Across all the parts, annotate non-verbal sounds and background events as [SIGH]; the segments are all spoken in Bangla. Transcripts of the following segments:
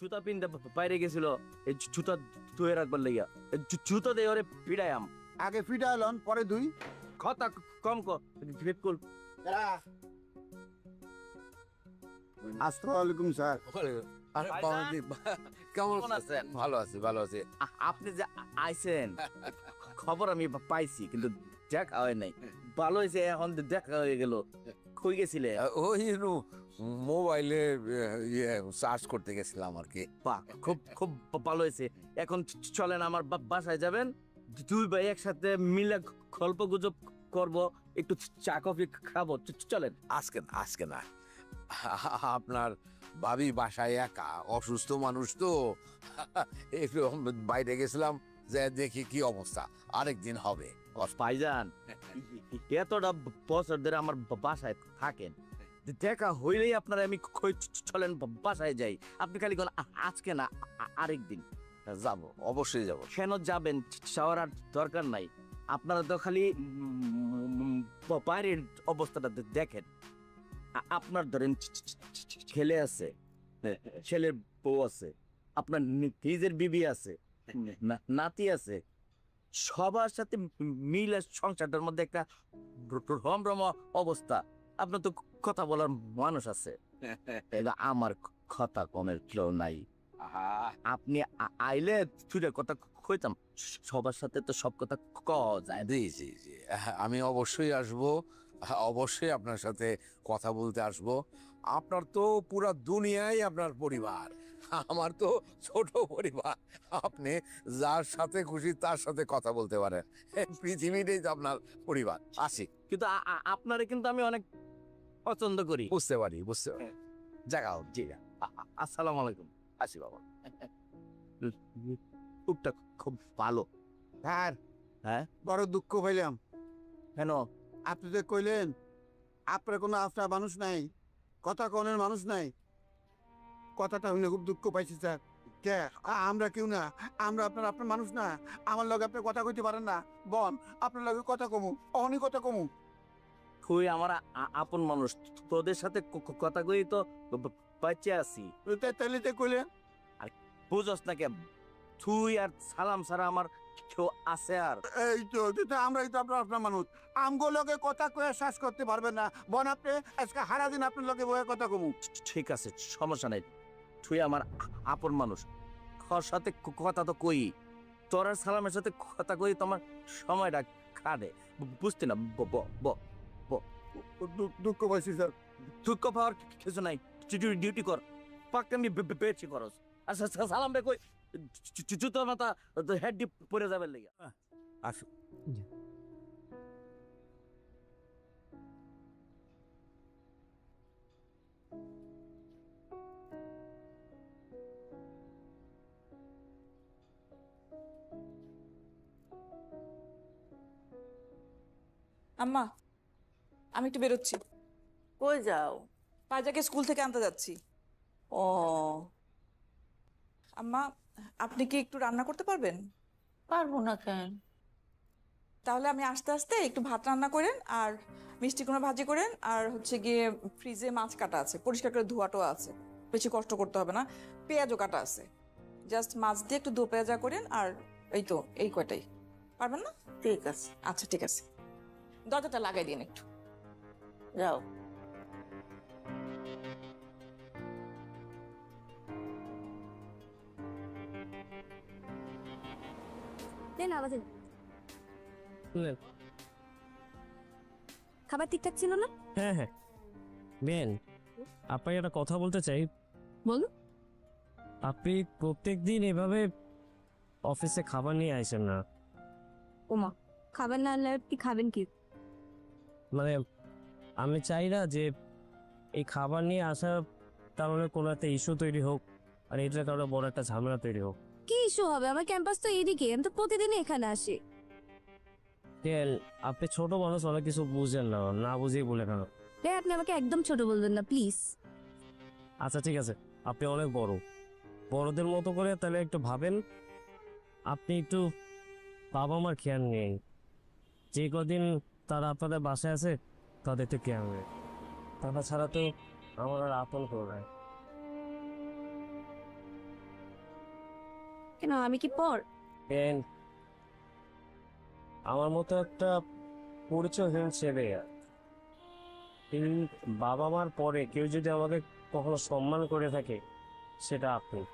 জুতা পিনতে বাইরে গেছিল। এই জুতা ধুয়ে রাখবার লেগা এই জু- জুতা দিয়ে ওরে পিড়ায়াম আগে ফিটা এলন পরে দুই কথা কম কর। বিপুল আসসালামু আলাইকুম স্যার। আরে বাবাজি, কেমন কেমন আছেন? ভালো আছি ভালো আছি। আপনি যে আইছেন খবর আমি পাইছি কিন্তু দেখা হয় নাই। ভালো হয়েছে এখন দেখা হয়ে গেল। কই গেছিলে? ওই মোবাইলে ইয়ে সার্চ করতে গেছিলাম আর কি। বাহ খুব খুব ভালো হয়েছে। এখন চলেন আমার বাসায় যাবেন। দুই ভাই একসাথে মিলে গল্প গুজব করব একটু চা কফি খাব। চলেন। আজকে না আজকে না। আপনার ভাবি বাসায় একা অসুস্থ মানুষ তো। একটু বাইরে গেছিলাম যে দেখি কি অবস্থা। আরেকদিন হবে। ভাইজান এতটা বছর ধরে আমার বাসায় থাকেন। দেখা হইলেই আপনারা আমি চলেন বাসায় যাই। আপনি খালি কোন আজকে না আ- আরেকদিন যাব অবশ্যই যাব। কেন যাবেন? যাওয়ার আর দরকার নাই। আপনারা তো খালি বাইরের অবস্থাটা দেখেন। আপনার ধরেন ছেলে আছে ছেলের বউ আছে আপনার নিজের বিবি আছে নাতি আছে। সবার সাথে মিলে সংসারটার মধ্যে একটা রমরম অবস্থা। আপনার তো কথা বলার মানুষ আছে। [LAUGHS] আমার কথা কমের কেউ নাই। আপনি আইলে ছুটে কথা কইতাম সবার সাথে তো সব কথা ক যায়। জি জি জি। আমি অবশ্যই আসব। অবশ্যই আপনার সাথে কথা বলতে আসব। আপনার তো পুরা দুনিয়াই আপনার পরিবার। আমার তো ছোট পরিবার। আপনি যার সাথে খুশি তার সাথে কথা বলতে পারেন। [LAUGHS] পৃথিবীটাই তো আপনার পরিবার। আসি। কিন্তু আপনারে কিন্তু আমি অনেক পছন্দ করি। বুঝতে পারি বুঝতে পারি। জাগাও জি আ- আ- আসসালামু আলাইকুম। আসি বাবা। খুবটা খুব ভালো। স্যার হ্যাঁ? বড় দুঃখ পাইলাম। কেন? আপনি যে কইলেন আপনার কোনো আপনার মানুষ নাই কথা কনের মানুষ নাই। কথাটা শুনে খুব দুঃখ পাইছি স্যার। কে? আমরা কেউ না। আমরা আপনার আপনার মানুষ না। আমার লগে আপনি কথা কইতে পারেন না। বন আপনার লগে কথা কমু অহনি কথা কমু। তুই আমার আপন মানুষ তোদের সাথে কথা কই তো বাচ্চা আছি। তাইলে কইলেন বুঝস না কে তুই আর সালাম ছাড়া আমার কেউ আছে আর? এই তো আমরাই তো আপনার আপনার মানুষ। আমগো লগে কথা কয়ে শ্বাস করতে পারবেন না। বন আপনি আজকে হারা দিন আপনার লগে বয়ে কথা কমু। ঠিক আছে সমস্যা নাই। তুই আমার আপন মানুষ। তোর সাথে কথা তো কই। তোর আর সালামের সাথে কথা কই তোমার সময়টা কাটে। বুঝতে না ব ব দুঃখ পাইছি স্যার। দুঃখ পাওয়ার কিছু নাই। ডিউটি কর পাক্কা আমি বেছি করস আচ্ছা সালাম রে কই জুতোর মাথা হেড ডিপ পরে যাবে লেগে। আসো। আম্মা আমি একটু বেরোচ্ছি। কই যাও? পায়জাকে স্কুল থেকে আনতে যাচ্ছি। ও। আম্মা আপনি কি একটু রান্না করতে পারবেন? পারব না কেন? তাহলে আমি আস্তে আস্তে একটু ভাত রান্না করেন আর মিষ্টি কোনো ভাজি করেন আর হচ্ছে গিয়ে ফ্রিজে মাছ কাটা আছে পরিষ্কার করে ধোয়াটাও আছে। বেশি কষ্ট করতে হবে না পেঁয়াজও কাটা আছে। জাস্ট মাছ দিয়ে একটু দো পেঁয়াজা করেন আর এই তো এই কয়টাই। পারবেন না? ঠিক আছে। আচ্ছা ঠিক আছে। দরজাটা লাগাই দিন একটু। যাও দেন আওয়াজ খাবার ঠিকঠাক ছিল না? হ্যাঁ হ্যাঁ। বেন আপনাকে একটা কথা বলতে চাই। বলুন। আপনি প্রত্যেক দিন এভাবে অফিসে খাবার নিয়ে আসেন না। ওমা খাবার না আনলে কি খাবেন কি? মানে আমি চাই না যে এই খাবার নিয়ে আসার কারণে কোনো একটা ইস্যু তৈরি হোক আর এটার কারণে বড় একটা ঝামেলা তৈরি হোক। কি ইস্যু হবে? আমার ক্যাম্পাস তো এদিকে আমি তো প্রতিদিনই এখানে আসি। দেন আপনি ছোট মানুষ অনেক কিছু বুঝেন না না বুঝেই বলে কেন? তাই আপনি আমাকে একদম ছোট বলবেন না প্লিজ আচ্ছা ঠিক আছে আপনি অনেক বড়। বড়দের মতো করে তাহলে একটু ভাবেন আপনি একটু বাবা মার খেয়াল নেই যে কদিন তারা আপনাদের বাসায় আছে তাদের তো খেয়াল নেই তারা ছাড়া তো আমার আর আপন নাই। কেন আমি কি পর? আমার মতো একটা পরিচয়হীন ছেলে বাবা মার পরে কেউ যদি আমাকে কখনো সম্মান করে থাকে সেটা আপনি।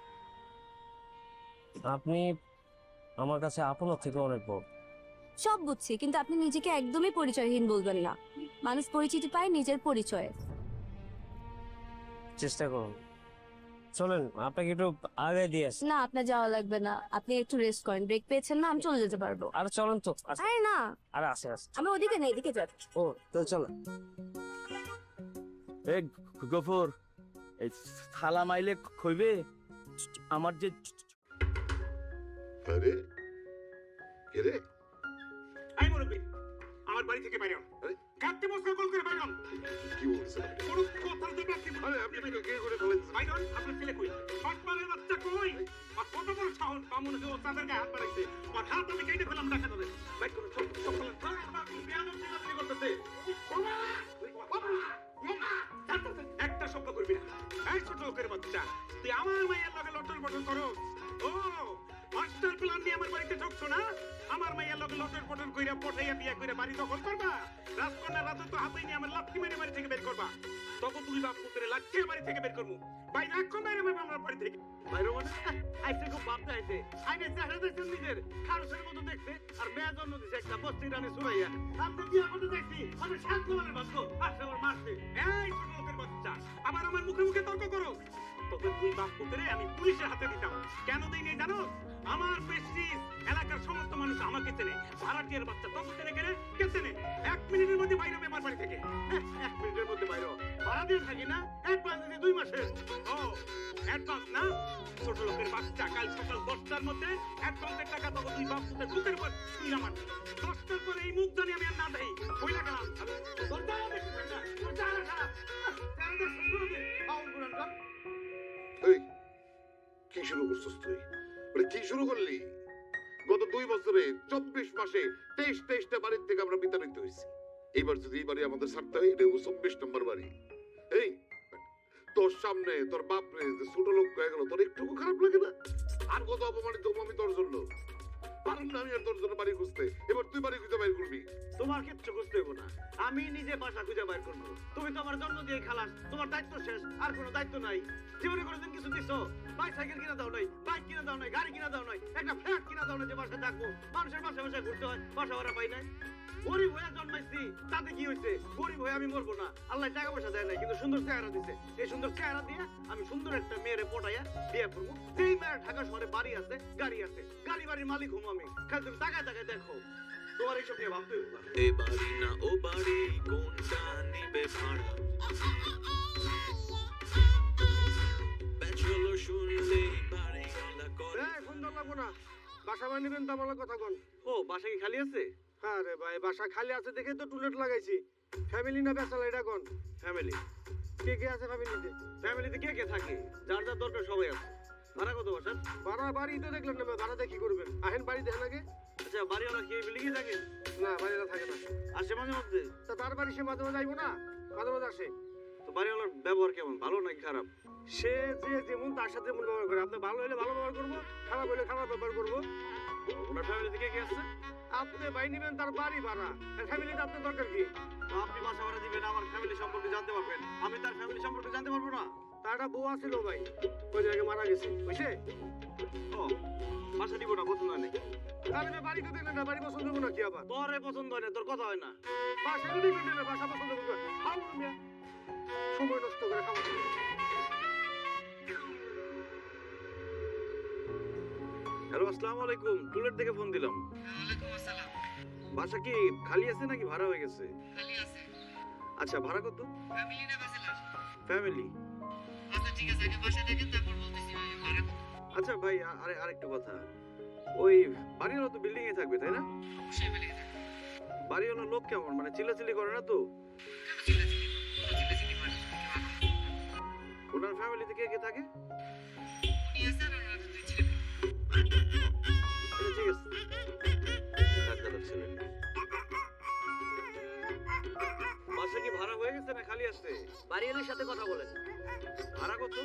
আপনি আমার কাছে আপনার থেকে অনেক বড়। সব বুঝছি কিন্তু আপনি নিজেকে একদমই পরিচয়হীন বলবেন না। মানুষ পরিচিতি পায় নিজের পরিচয়ে চেষ্টা করুন। চলেন আপনাকে একটু আগে দিয়ে আসি। না আপনার যাওয়া লাগবে না। আপনি একটু রেস্ট করেন। ব্রেক পেয়েছেন না আমি চলে যেতে পারব। আর চলেন তো আস- আরে না। আরে আসে আসে আমি ওদিকে না এদিকে যাচ্ছি ও তো চলেন। এ গফর এই থালা মাইলে খইবে? আমার যে আরে কে রে? আই মুরব্বী। আমার বাড়ি থেকে বাইরে হন। কাটতে বসে কল করে বাইরে কি বলছেন আপনি? কোনো কথা দেবে কি আরে আপনি তো কে করে ফেলেছেন? বাইরে হন আপনার ছেলে কই? সটপারের বাচ্চা কই? আর কত বড় সাহস? কামুন যে ও তাদের গায়ে হাত বাড়াইছে। আর হাত আমি কেটে ফেলাম দেখা যাবে। বাইর করে চল বিয়ানো চিল্লাচিল্লি করতেছে। একটা শব্দ করবি না। এই ছোট লোকের বাচ্চা তুই আমার মায়ের লগে লটর পটর করো। ও মাস্টার প্ল্যান দিয়ে আমার বাড়িতে ঢুকছো না? আমার মাইয়া লগে লটর পটর কইরা পটাইয়া বিয়া কইরা বাড়ি দখল করবা? রাজকন্যা রাজা তো হাতে নিয়ে আমার লাঠি মেরে বাড়ি থেকে বের করবা। তখন তুমি বাপ পুত্রে লাঠিয়ে বাড়ি থেকে বের করব বাইরে রাখো বাইরে আমার আমার বাড়ি থেকে। বাইরে মানে আইসে খুব ভাবতে আইসে আইনে চেহারা দেখছেন নিজের। খারসের মতো দেখতে। আর মেয়া জন্ম দিছে একটা বস্তি রানে সুরাইয়া। আপনি বিয়া করতে দেখছি আমি শান্ত মানে ভাগ্য আসলে আমার মারছে এই ছোট লোকের বাচ্চা। আবার আমার মুখে মুখে তর্ক করো। তখন দুই বাপ পুত্রে আমি পুলিশের হাতে দিতাম। কেন দিইনি জানো? আমার প্রেস্টিজ এলাকার সমস্ত মানুষ আমাকে চেনে। ভাড়াটিয়ার বাচ্চা তখন চেনে কেনে কে চেনে? এক মিনিটের মধ্যে বাইরে আমার বাড়ি থেকে। হ্যাঁ, এক মিনিটের মধ্যে বাইরে ভাড়া দিয়ে থাকি না এক মাস। দুই মাসের ও অ্যাডভান্স না? ছোট লোকের বাচ্চা কাল সকাল দশটার মধ্যে অ্যাডভান্সের টাকা তখন তুই বাপ পুতের বুকের উপর তুই আমার দশটার পরে এই মুখ জানি আমি আর না দেই দাঁড়া দেখি না কি শুরু করছিস তুই? মানে কি শুরু করলি? গত দুই বছরে চব্বিশ মাসে তেইশ তেইশটা বাড়ির থেকে আমরা বিতাড়িত হয়েছি। এইবার যদি এই বাড়ি আমাদের ছাড়তে হয় এটা চব্বিশ নম্বর বাড়ি। এই তোর সামনে, তোর বাপরে ছোট লোক হয়ে গেল, তোর একটুকু খারাপ লাগে না? আর কত অপমানিত হব আমি তোর জন্য? পারুন না আমি আর তোর জন্য বাড়ি খুঁজতে? এবার তুই বাড়ি খুঁজে বাইর করবি। তোমার কিচ্ছু বুঝতে হইব না। আমি নিজে বাসা খুঁজে বাইর করব। তুমি তো আমার জন্ম দিয়ে খালাস, তোমার দায়িত্ব শেষ, আর কোনো দায়িত্ব নাই। জীবনে কোনোদিন কিছু দিছো? বাইক সাইকেল কিনা দাও নাই, বাইক কিনা দাও নাই, গাড়ি কিনা দাও নাই, একটা ফ্ল্যাট কিনা দাও নাই যে বাসা থাকব। মানুষের বাসা বাসা ঘুরতে হয়, বাসা ভাড়া পাই নাই। গরিব হয়ে জন্মাইছি তাতে কি হয়েছে গরিব হয়ে আমি মরবো না। আল্লাহ টাকা পয়সা দেয় নাই কিন্তু সুন্দর চেহারা দিছে। এই সুন্দর চেহারা দিয়ে আমি সুন্দর একটা মেয়েরে পটাইয়া বিয়ে করব। সেই মেয়ের ঢাকা শহরে বাড়ি আছে গাড়ি আছে গাড়ি বাড়ির মালিক হব আমি। খালি তুমি টাকায় টাকায় দেখো তোমার এইসব নিয়ে ভাবতে এ বাড়ি না ও বাড়ি কোনটা নিবে ভাড়া? ব্যাচেলর শুনলেই বাড়ি গলা করে। এই, লাগবো না। বাসা বানিয়ে নেবেন তো আমার কথা কন। ও বাসা কি খালি আছে? হ্যাঁ রে ভাই বাসা খালি আছে দেখে তো টুলেট লাগাইছি। ফ্যামিলি না বেসাল এটা কোন? ফ্যামিলি কে কে আছে ফ্যামিলিতে ফ্যামিলিতে কে কে থাকে? যার যার দরকার সবাই আছে। ভাড়া কত বাসার ভাড়া বাড়ি তো দেখলেন না ভাই, ভাড়া দেখি করবেন? আহেন বাড়ি দেখেন আগে। আচ্ছা বাড়িওয়ালা কি বিল্ডিংয়ে থাকে? না বাড়িওয়ালা থাকে না। আসে মাঝে মধ্যে? তা তার বাড়ি সে মাঝে মাঝে আইবো না? মাঝে মাঝে আসে। তো বাড়িওয়ালার ব্যবহার কেমন ভালো নাকি খারাপ? সে যে যেমন তার সাথে যেমন ব্যবহার করে। আপনি ভালো হলে ভালো ব্যবহার করব খারাপ হলে খারাপ ব্যবহার করব। ওনার ফ্যামিলি থেকে কে আসছে আপনি ভাই নিবেন তার বাড়ি ভাড়া। ফ্যামিলিতে আপনার দরকার কি? আপনি বাসা ভাড়া দিবেন আমার ফ্যামিলি সম্পর্কে জানতে পারবেন। আমি তার ফ্যামিলি সম্পর্কে জানতে পারব না। তার একটা বউ আছিল ভাই ওই জায়গায় মারা গেছে বুঝছে? ও বাসা দিব না পছন্দ হয় আরে বাড়ি তো দেখলেন না বাড়ি পছন্দ হব না কি আবার? তোর পছন্দ হয় না তোর কথা হয় না। বাসা তো বাসা পছন্দ করবে। সময় নষ্ট করে খাওয়া হ্যালো আসসালামু আলাইকুম। টুলেট থেকে ফোন দিলাম। বাসা কি খালি আছে নাকি ভাড়া হয়ে গেছে? আচ্ছা ভাড়া কত? ফ্যামিলি আচ্ছা ভাই আ- আরে আরেকটু কথা। ওই বাড়িওয়ালা তো বিল্ডিং এ থাকবে তাই না? বাড়িওয়ালা লোক কেমন? মানে চিল্লাচিল্লি করে না তো? ওনার ফ্যামিলিতে কে কে থাকে? আচ্ছা, ঠিক আছে ডাক্তারের ছেলে। বাসা কি ভাড়া হয়ে গেছে না খালি আছে বাড়িওয়ালার সাথে কথা বলেন। ভাড়া কত?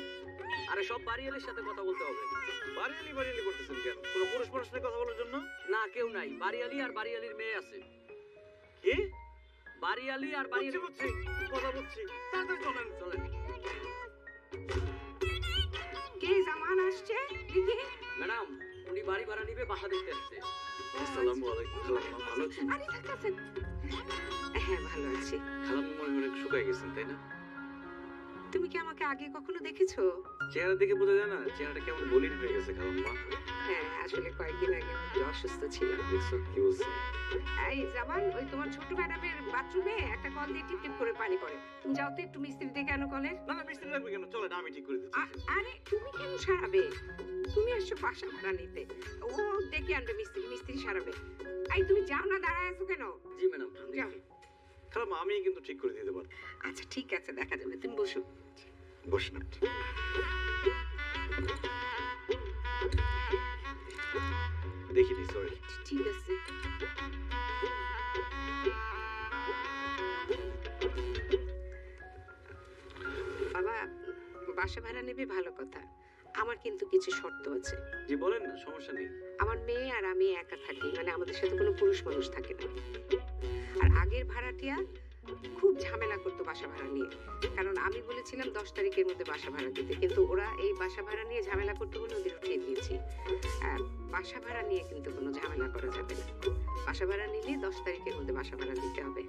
আরে সব বাড়িয়ালির সাথে কথা বলতে হবে। বাড়িয়ালি বাড়িয়ালি করতেছেন কেন? কোনো পুরুষ মানুষ কথা বলার জন্য? না কেউ নাই। বাড়িয়ালি আর বাড়িয়ালির মেয়ে আছে। কি? বাড়িয়ালি আর বাড়িয়ালি বুঝছি কথা বুঝছি তাড়াতাড়ি চলেন। চলেন। কে জামান আসছে? দেখি ম্যাডাম উনি বাড়ি ভাড়া নিবে বাসা দেখতে আসছে আসসালামু আলাইকুম। খালাম্মা ভালো আছেন আরে থাকাছেন হ্যাঁ ভালো আছি। খালাম্মা মনে অনেক শুকাই গেছেন তাই না? তুমি কি আমাকে আগে কখনো দেখেছ? চেহারা দেখে বোঝা যায় না চেহারাটা কেমন বলির হয়ে গেছে খালাম্মা। হ্যাঁ আসলে কয়েকদিন আগে আমি অসুস্থ ছিলাম। দেখছ কি বলছে এই জামান ওই তোমার ছোট ম্যাডামের বাথরুমে একটা কল দিয়ে টিপ টিপ করে পানি পড়ে। তুমি যাও তো একটু মিস্ত্রি ডেকে আনো কলের? না না মিস্ত্রি লাগবে কেন? চলে না আমি ঠিক করে দিচ্ছি। আরে তুমি কেন সারাবে? তুমি এসছো বাসা ভাড়া নিতে। ও ডেকে আনবে মিস্ত্রি মিস্ত্রি সারাবে। এই তুমি যাও না দাঁড়ায় আছো কেন? জি ম্যাডাম যাও। খালাম্মা আমি কিন্তু ঠিক করে দিতে পারব। আচ্ছা ঠিক আছে দেখা যাবে তুমি বসো। বসেন আপনি। দেখিনি সরি ঠিক আছে। বাবা বাসা ভাড়া নেবে ভালো কথা। আমার কিন্তু কিছু শর্ত আছে। জি বলেন না সমস্যা নেই। আমার মেয়ে আর আমি একা থাকি মানে আমাদের সাথে কোনো পুরুষ মানুষ থাকে না। আর আগের ভাড়াটিয়া খুব ঝামেলা করতো বাসা ভাড়া নিয়ে। কারণ আমি বলেছিলাম দশ তারিখের মধ্যে বাসা ভাড়া দিতে কিন্তু ওরা এই বাসা ভাড়া নিয়ে ঝামেলা করতে বলে ওদের উঠিয়ে দিয়েছি। বাসা ভাড়া নিয়ে কিন্তু কোনো ঝামেলা করা যাবে না। বাসা ভাড়া নিলে দশ তারিখের মধ্যে বাসা ভাড়া দিতে হবে।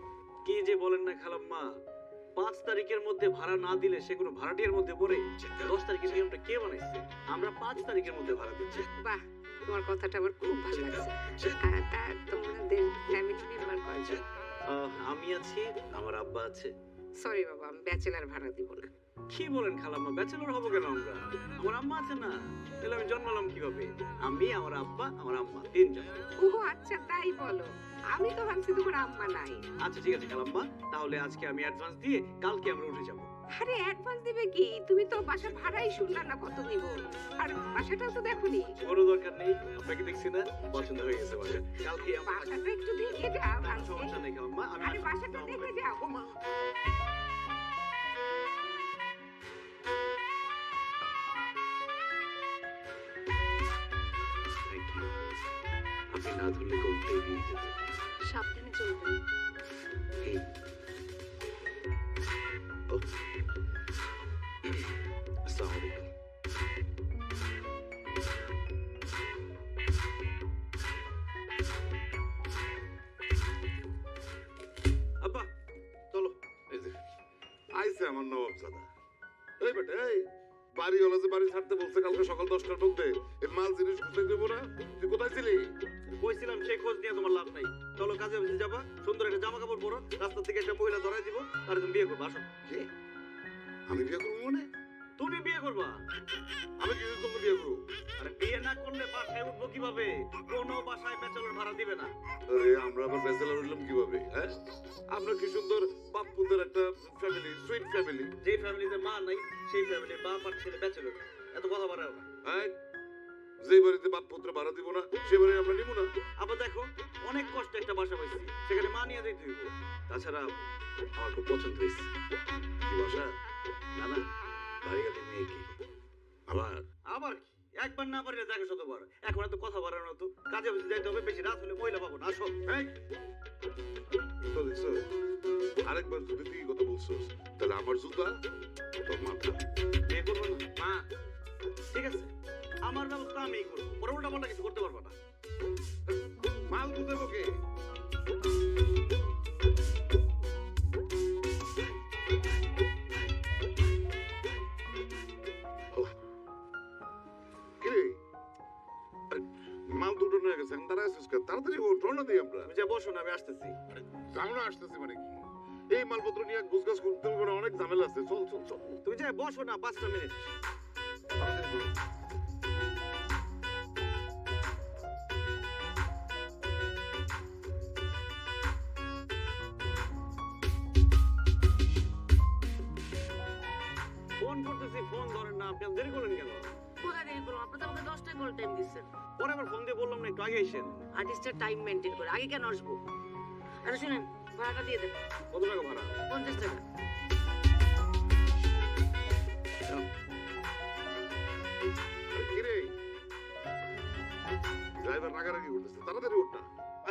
কি যে বলেন না খালাম্মা পাঁচ তারিখের মধ্যে ভাড়া না দিলে সে কোনো ভাড়াটিয়ার মধ্যে পড়ে? দশ তারিখের নিয়মটা কে বানাইছে? আমরা পাঁচ তারিখের মধ্যে ভাড়া দিচ্ছি। বাহ তোমার কথাটা আমার খুব ভালো লাগছে। আর তা তোমাদের ফ্যামিলি মেম্বার কয়জন আমি আছি আমার আব্বা আছে। সরি বাবা আমি ব্যাচেলার ভাড়া দিব না। কি বলেন খালাম্মা ব্যাচেলর হব কেন আমরা? আমার আম্মা আছে না? তাহলে আমি জন্মালাম কীভাবে? আমি আমার আব্বা আমার আম্মা তিনজন। ও আচ্ছা তাই বলো। আমি তো ভাবছি তোমার আম্মা নাই। আচ্ছা ঠিক আছে কালাম্মা। তাহলে আজকে আমি অ্যাডভান্স দিয়ে কালকে আমরা উঠে যাব। আরে অ্যাডভান্স দিবে কি? তুমি তো বাসা ভাড়াই শুনলা না কত দিব? আর বাসাটাও তো দেখোনি। কোনো দরকার নেই আপনাকে দেখছি না পছন্দ হয়ে গেছে বাসা। কালকে বাসাটা একটু দেখে যাও। সমস্যা নেই আমি বাসাটা দেখে যাও। Thank না ধরলে কোনটা এগিয়ে যেত সাবধানে চলবে আসসালামু আলাইকুম। আব্বা চলো। এই যে আইসে আমার নবাব দাদা এই বেটা এই বাড়িওয়ালা যে বাড়ি ছাড়তে বলছে কালকে সকাল দশটার মধ্যে এই মাল জিনিস গুছিয়ে দেবো না? তুই কোথায় ছিলি? কইছিলাম সেই খোঁজ নিয়ে তোমার লাভ নাই। চলো কাজে যাবা সুন্দর একটা জামা কাপড় পরো রাস্তা থেকে একটা মহিলা ধরাই দিব আর তুমি বিয়ে করবা আসো। আমি বিয়ে করব মানে? তুমি বিয়ে করবা? আমি কিছু তোকে বিয়ে করব? আরে বিয়ে না করলে বাসায় উঠবো কীভাবে? কোনো বাসায় ব্যাচেলর ভাড়া দিবে না। আরে আমরা আবার ব্যাচেলার হইলাম কীভাবে হ্যাঁ? আমরা কি সুন্দর বাপ পুতের একটা ফ্যামিলি সুইট ফ্যামিলি যে ফ্যামিলিতে মা নাই সেই ফ্যামিলির বাপ আর ছেলে ব্যাচেলর এত কথা বাড়াও না। হ্যাঁ? যে বাড়িতে বাপ পুত্র ভাড়া দিব না সে বাড়ি আমরা নিব না। আবার দেখো অনেক কষ্টে একটা বাসা পাইছি সেখানে মা নিয়ে যেতে হইব। তাছাড়া আমার খুব পছন্দ হয়েছে। কি বাসা? না না বাড়িগাতে মেয়ে কি? আবার? আবার কি? একবার না পারলে দেখো শতবার এখন এত কথা বাড়ানো তো কাজে অফিসে যাইতে হবে বেশি রাত হলে মহিলা পাবো না। আসো এই। তো দেখছ আরেকবার যদি তুই কথা বলছস তাহলে আমার জুতা তোর মাথা বিয়ে করব না মা ঠিক আছে? আমার ব্যবস্থা আমিই করব। পরে উল্টা পাল্টা কিছু করতে পারব না। মাল বুঝে বকে কিরে? আরে, মাল দুটো নিয়ে গেছে তারা আসছিস তাড়াতাড়ি ও দিই আমরা। তুমি যা বসো না আমি আসতেছি। আমরা আসতেছি মানে কি? এই মালপত্র নিয়ে গুছগাছ করতে অনেক ঝামেলা আছে। চল চল চল। তুমি যা বসো না পাঁচটা মিনিট। ফোন করতেছি ফোন ধরেন না আপনি দেরি করলেন কেন? কোথায় দেরি করলাম আপনি তো আমাকে দশটায় কল টাইম দিচ্ছেন। পরে আবার ফোন দিয়ে বললাম না একটু আগে এসেন আর্টিস্টের টাইম মেনটেন করে। আগে কেন আসব? আরে শুনেন ভাড়াটা দিয়ে দেন। কত টাকা ভাড়া? পঞ্চাশ টাকা।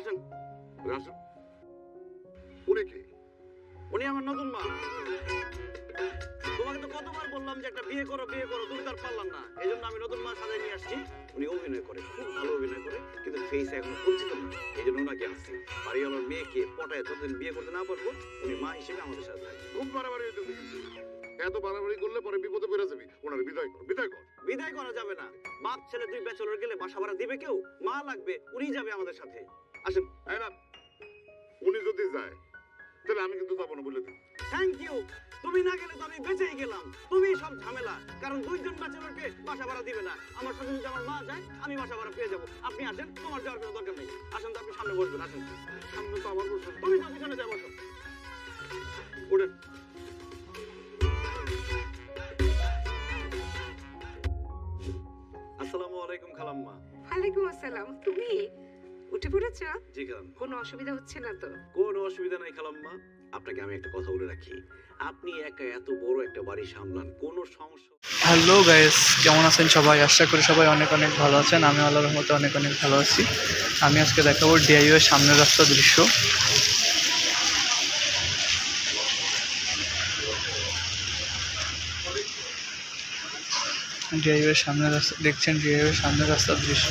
আসেন আসেন। উনি কে? উনি আমার নতুন মা। তোমাকে তো কতবার বললাম যে একটা বিয়ে করো বিয়ে করো তুমি তার পারলাম না। এই জন্য আমি নতুন মা সাজাই নিয়ে আসছি। উনি অভিনয় করে খুব ভালো অভিনয় করে কিন্তু ফেস এখনও পরিচিত না। এই জন্য ওনাকে আসছি বাড়িওয়ালার মেয়েকে পটায় যতদিন বিয়ে করতে না পারব উনি মা হিসেবে আমাদের সাথে থাকবে। খুব বাড়াবাড়ি কিন্তু এত বাড়াবাড়ি করলে পরে বিপদে পড়ে যাবি। ওনার বিদায় কর বিদায় কর। বিদায় করা যাবে না। বাপ ছেলে দুই ব্যাচেলর গেলে বাসা ভাড়া দিবে কেউ? মা লাগবে উনি যাবে আমাদের সাথে। আসেন তাই না উনি যদি যায় তাহলে আমি কিন্তু যাব না বলে দিই। থ্যাংক ইউ তুমি না গেলে তো আমি বেঁচেই গেলাম। তুমি সব ঝামেলা। কারণ দুইজন ব্যাচেলরকে বাসা ভাড়া দিবে না। আমার সাথে যদি আমার মা যায় আমি বাসা ভাড়া পেয়ে যাব। আপনি আসেন তোমার যাওয়ার কোনো দরকার নেই। আসেন তো আপনি সামনে বসবেন আসেন। সামনে তো আমার তুমি তো পিছনে যাব উঠেন। আসসালামু আলাইকুম খালাম্মা। ওয়ালাইকুম আসসালাম। তুমি? উঠে পড়েছ? জি খালাম্মা। কোনো অসুবিধা হচ্ছে না তো? কোনো অসুবিধা নাই খালাম্মা। আপনাকে আমি একটা কথা বলে রাখি। আপনি একা এত বড় একটা বাড়ি সামলান কোনো সমস্যা হ্যালো গাইস কেমন আছেন সবাই? আশা করি সবাই অনেক অনেক ভালো আছেন। আমি আল্লাহর রহমতে অনেক অনেক ভালো আছি। আমি আজকে দেখাবো ডিআইও এর সামনের রাস্তার দৃশ্য। ডিআইও এর সামনের রাস্তা দেখছেন ডিআইও এর সামনের রাস্তার দৃশ্য।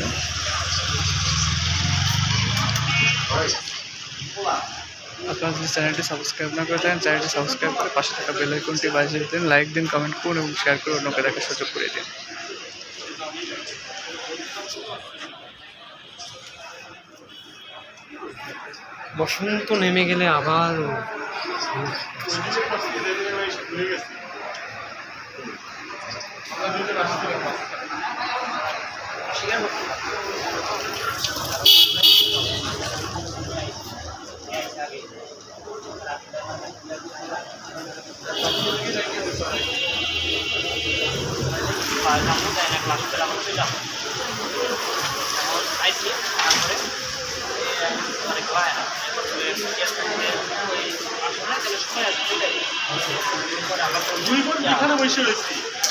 আপনারা যদি চ্যানেলটি সাবস্ক্রাইব না করে থাকেন, চ্যানেলটি সাবস্ক্রাইব করে পাশে থাকা বেল আইকনটি বাজিয়ে দিন, লাইক দিন, কমেন্ট করুন এবং শেয়ার করে অন্যকে দেখার সুযোগ করে দিন। বসন্ত নেমে গেলে আবার দুই বোন এখানে বসে রয়েছি।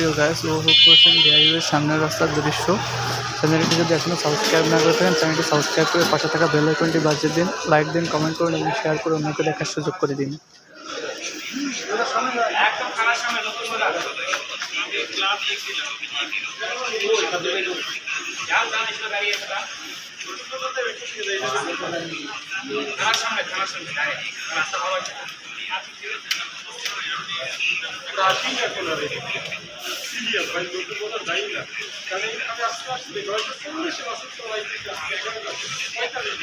প্রিয় গাইস উপভোগ করছেন ডিআইওয়ের সামনের রাস্তার দৃশ্য। চ্যানেলটি যদি এখনও সাবস্ক্রাইব না করে থাকেন চ্যানেলটি সাবস্ক্রাইব করে পাশে থাকা বেল আইকনটি বাজিয়ে দিন লাইক দিন কমেন্ট করুন এবং শেয়ার করে অন্যকে দেখার সুযোগ করে দিন। একদম খানার সামনে নতুন ভাই আসো ক্লাব যাই না। কারণ আমি আসতে দাঁড়িয়ে খানার আসতে খানার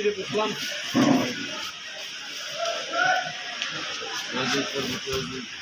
সামনে রাস্তা ভালো আছে এখন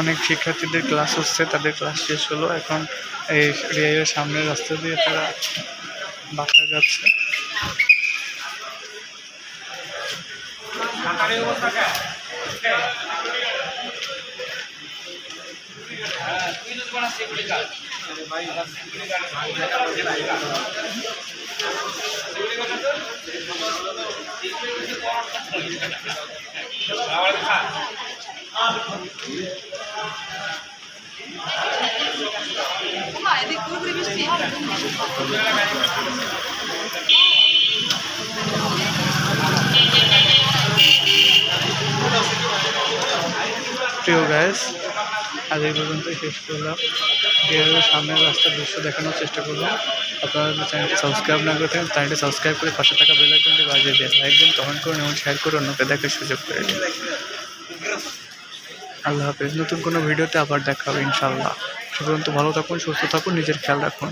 অনেক শিক্ষার্থীদের ক্লাস হচ্ছে, তাদের ক্লাস শেষ হলো। এখন এই রিয়াইয়ের সামনের রাস্তা দিয়ে তারা বাসা যাচ্ছে। প্রিয় গাইস আজ এই পর্যন্ত শেষ করলাম। এভাবে সামনের রাস্তার দৃশ্য দেখানোর চেষ্টা করলাম। আপনারা চ্যানেলটি সাবস্ক্রাইব না করে চ্যানেলটি সাবস্ক্রাইব করে পাশে থাকা বেল আইকনটি বাজিয়ে দিন। লাইক দিন কমেন্ট করুন এবং শেয়ার করে অন্যকে দেখার সুযোগ করে দিন। আল্লাহ হাফেজ। নতুন কোনো ভিডিওতে আবার দেখা হবে ইনশাল্লাহ সে ভালো থাকুন, সুস্থ থাকুন, নিজের খেয়াল রাখুন।